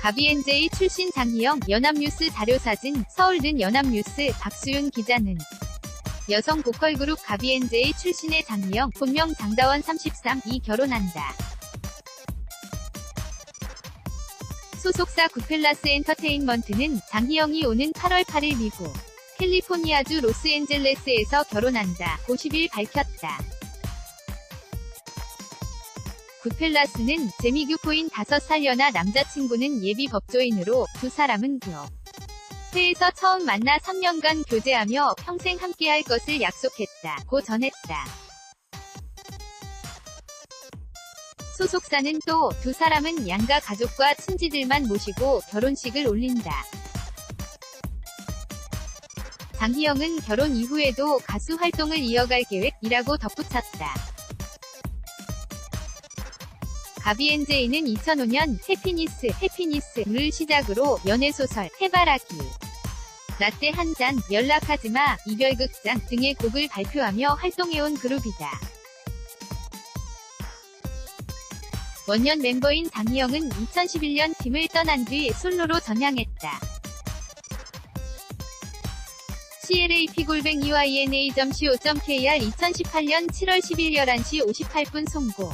가비엔제이 출신 장희영 연합뉴스 자료사진 서울든 연합뉴스 박수윤 기자는 여성 보컬 그룹 가비엔제이 출신의 장희영 본명 장다원 33이 결혼한다. 소속사 구펠라스 엔터테인먼트는 장희영이 오는 8월 8일 미국 캘리포니아주 로스앤젤레스에서 결혼한다. 50일 밝혔다. 구펠라스는 재미교포인 5살 연하 남자친구는 예비 법조인으로 두 사람은 교. 회에서 처음 만나 3년간 교제하며 평생 함께할 것을 약속했다. 고 전했다. 소속사는 또 두 사람은 양가 가족과 친지들만 모시고 결혼식을 올린다. 장희영은 결혼 이후에도 가수 활동을 이어갈 계획이라고 덧붙였다. 가비엔제이는 2005년 해피니스, 해피니스를 시작으로 연애소설, 해바라기, 라떼 한 잔, 연락하지마, 이별극장 등의 곡을 발표하며 활동해온 그룹이다. 원년 멤버인 장희영은 2011년 팀을 떠난 뒤 솔로로 전향했다. CLA 피골뱅 EYNA.co.kr 2018년 7월 10일 11시 58분 송고